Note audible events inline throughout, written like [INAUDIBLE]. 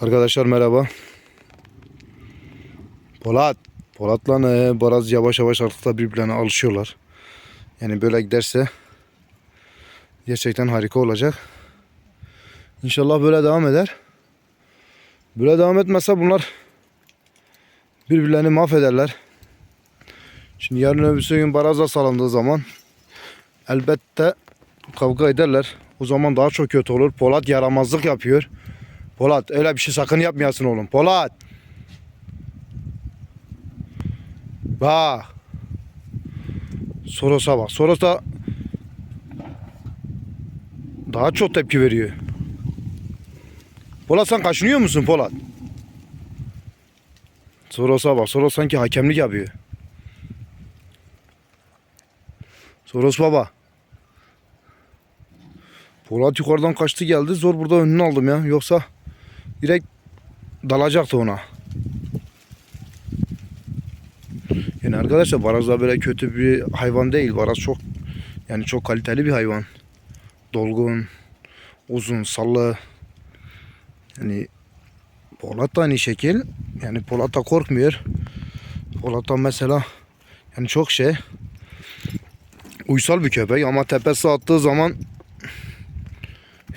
Arkadaşlar merhaba. Polat. Polat'la e, Baraz yavaş yavaş artık da birbirlerine alışıyorlar. Yani böyle giderse gerçekten harika olacak. İnşallah böyle devam eder. Böyle devam etmezse bunlar birbirlerini mahvederler. Şimdi yarın öbürsü gün Baraz'a salındığı zaman elbette kavga ederler. O zaman daha çok kötü olur. Polat yaramazlık yapıyor. Polat öyle bir şey sakın yapmayasın oğlum. Polat. Bak. Soros'a bak. Soros da daha çok tepki veriyor. Polat sen kaşınıyor musun Polat? Soros'a bak. Soros sanki hakemlik yapıyor. Soros baba. Polat yukarıdan kaçtı geldi. Zor burada önünü aldım ya. Yoksa direkt dalacaktı ona. Yani arkadaşlar Baraz da böyle kötü bir hayvan değil. Baraz çok yani çok kaliteli bir hayvan. Dolgun, uzun, sallı. Yani Polat da aynı şekil. Yani Polat da korkmuyor. Polat da mesela yani çok şey uysal bir köpek ama tepesi attığı zaman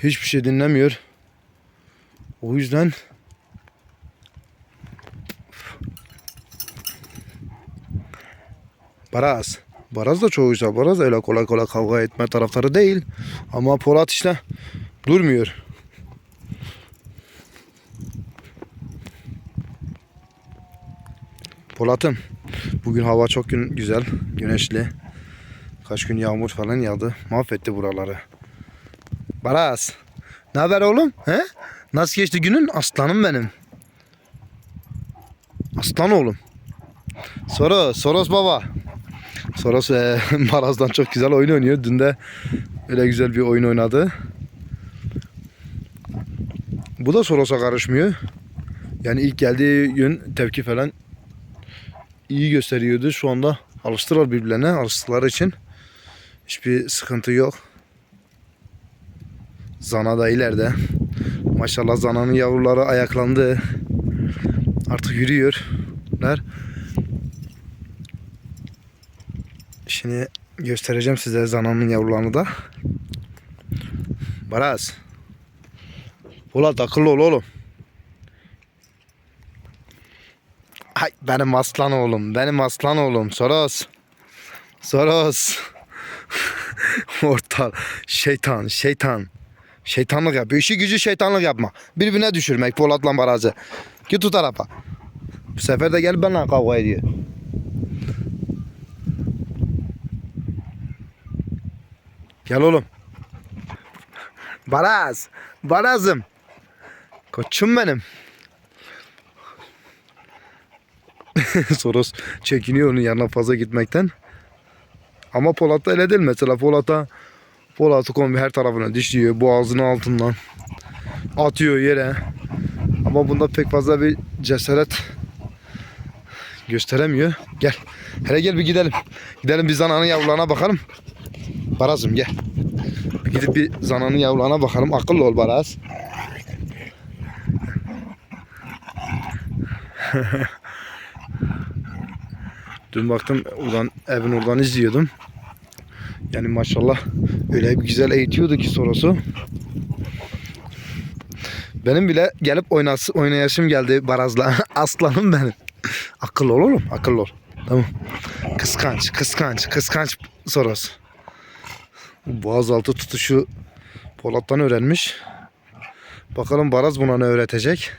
hiçbir şey dinlemiyor. O yüzden Baraz. Baraz da çok uysal. Baraz öyle kolay kolay kavga etme taraftarı değil. Ama Polat işte durmuyor. Polat'ım bugün hava çok gün güzel, güneşli. Kaç gün yağmur falan yağdı. Mahvetti buraları. Baraz. Ne haber oğlum? He? Nasıl geçti günün? Aslanım benim. Aslan oğlum. Soros, Soros baba. Soros e, [LAUGHS] Maraz'dan çok güzel oyun oynuyor. Dün de öyle güzel bir oyun oynadı. Bu da Soros'a karışmıyor. Yani ilk geldiği gün tepki falan iyi gösteriyordu. Şu anda alıştılar birbirlerine. Alıştıkları için hiçbir sıkıntı yok. Zana da ileride. Maşallah Zana'nın yavruları ayaklandı. Artık yürüyorlar. Şimdi göstereceğim size Zana'nın yavrularını da. Baraz. Polat akıllı ol oğlum. Ay benim aslan oğlum. Benim aslan oğlum. Soros. Soros. [LAUGHS] Ortal. Şeytan. Şeytan. Şeytanlık yapıyor. İşi gücü şeytanlık yapma. Birbirine düşürmek Polat'la Baraz'ı. Git o tarafa. Bu sefer de gelip benimle kavga ediyor. Gel oğlum. Baraz. Baraz'ım. Koçum benim. [LAUGHS] Soros çekiniyor onun yanına fazla gitmekten. Ama Polat'ta öyle değil. Mesela Polat'a Polat'ı kombi her tarafına dişliyor. Boğazının altından. Atıyor yere. Ama bunda pek fazla bir cesaret gösteremiyor. Gel. Hele gel bir gidelim. Gidelim bir zananın yavrularına bakalım. Barazım gel. Gidip bir zananın yavrularına bakalım. Akıllı ol Baraz. [LAUGHS] Dün baktım oradan evin oradan izliyordum. Yani maşallah öyle bir güzel eğitiyordu ki sorusu. Benim bile gelip oynası, oynayasım geldi Baraz'la. [LAUGHS] Aslanım benim. Akıllı ol oğlum. Akıllı ol. Tamam. Kıskanç, kıskanç, kıskanç Soros. Boğaz altı tutuşu Polat'tan öğrenmiş. Bakalım Baraz buna ne öğretecek.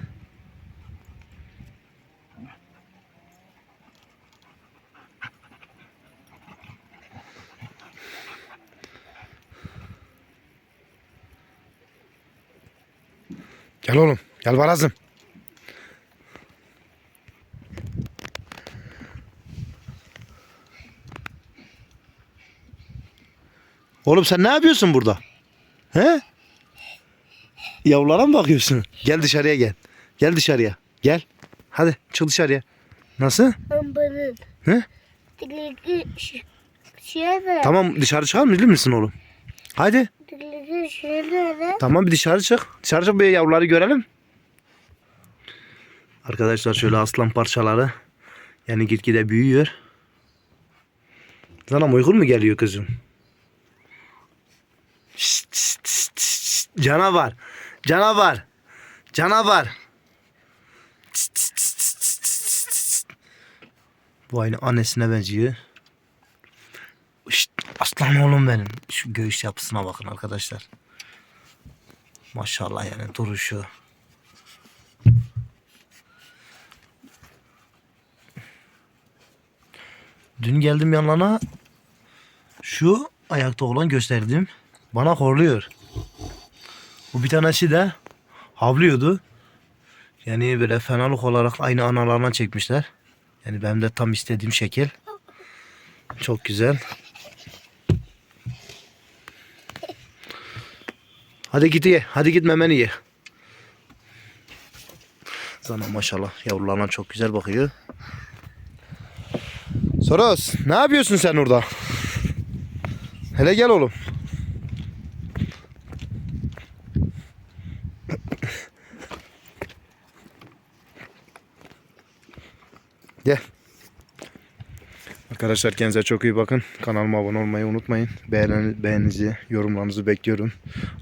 Gel oğlum. Gel Baraz'ım. Oğlum sen ne yapıyorsun burada? He? Yavrulara mı bakıyorsun? Gel dışarıya gel. Gel dışarıya. Gel. Hadi çık dışarıya. Nasıl? Ambanın. He? Şey. Şöyle. Tamam dışarı çıkar mısın misin oğlum? Hadi. Şöyle. Tamam bir dışarı çık. Dışarı çık bir yavruları görelim. Arkadaşlar şöyle aslan parçaları. Yani gitgide büyüyor. Sana uykun mu geliyor kızım? Şşt, şşt, şşt, şşt. Canavar. Canavar. Canavar. Şşt, şşt, şşt, şşt, şşt. Bu aynı annesine benziyor. Aslan oğlum benim. Şu göğüs yapısına bakın arkadaşlar. Maşallah yani duruşu. Dün geldim yanlarına. Şu ayakta olan gösterdim. Bana horluyor. Bu bir tanesi de havlıyordu. Yani böyle fenalık olarak aynı analarına çekmişler. Yani benim de tam istediğim şekil. Çok güzel. Hadi git ye. Hadi git memeni ye. Sana maşallah yavrularına çok güzel bakıyor. Soros ne yapıyorsun sen orada? Hele gel oğlum. Gel. Arkadaşlar kendinize çok iyi bakın. Kanalıma abone olmayı unutmayın. Beğen, beğeninizi, yorumlarınızı bekliyorum.